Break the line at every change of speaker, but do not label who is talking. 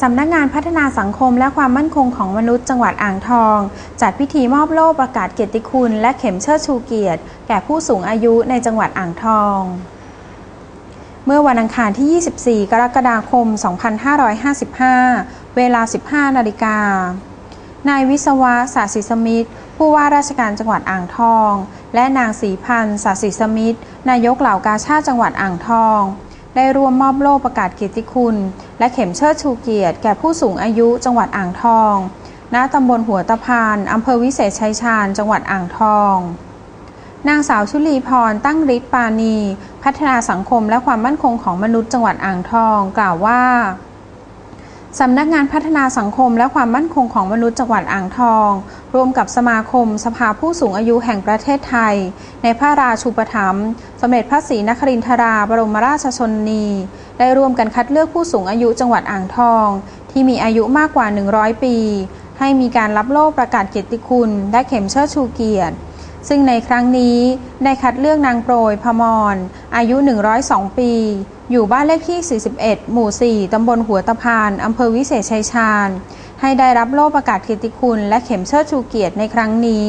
สำนักงานพัฒนาสังคมและความมั่นคงของมนุษย์จังหวัดอ่างทอง จัดพิธีมอบโล่ประกาศเกียรติคุณ และเข็มเชิดชูเกียรติ แก่ผู้สูงอายุในจังหวัดอ่างทอง เมื่อวันอังคารที่ 24 กรกฎาคม 2555 เวลา 15 นาฬิกานายวิศวะสาสิสมิทธ์ผู้ว่าราชการจังหวัดอ่างทอง และนางศรีพันธ์สาสิสมิทธ์นายกเหล่ากาชาติจังหวัดอ่างทอง ได้ร่วมมอบโล่ประกาศเกียรติคุณ และเข็มเชิดชูเกียรติแก่ผู้สูงอายุจังหวัดอ่างทอง ณ ตำบลหัวตะพาน อำเภอวิเศษชัยชาญ จังหวัดอ่างทอง นางสาวชุลีพร ตั้งฤทธิ์ปานี พัฒนาสังคมและความมั่นคงของมนุษย์จังหวัดอ่างทอง กล่าวว่าสำนักงานพัฒนาสังคมและความมั่นคงของมนุษย์จังหวัดอ่างทอง ร่วมกับสมาคมสภาผู้สูงอายุแห่งประเทศไทย ในพระราชูปถัมภ์สมเด็จพระศรีนครินทรา บรมราชชนนี ได้ร่วมกันคัดเลือกผู้สูงอายุจังหวัดอ่างทอง ที่มีอายุมากกว่า 100 ปี ให้มีการรับโล่ประกาศเกียรติคุณ และเข็มเชิดชูเกียรติ ซึ่งในครั้งนี้ได้คัดเลือกนางโปรยพมร อายุ 102 ปี อยู่บ้านเลขที่ 41 หมู่ 4 ตำบลหัวตะพาน อำเภอวิเศษชัยชาญ ให้ได้รับโล่ประกาศเกียรติคุณและเข็มเชิดชูเกียรติในครั้งนี้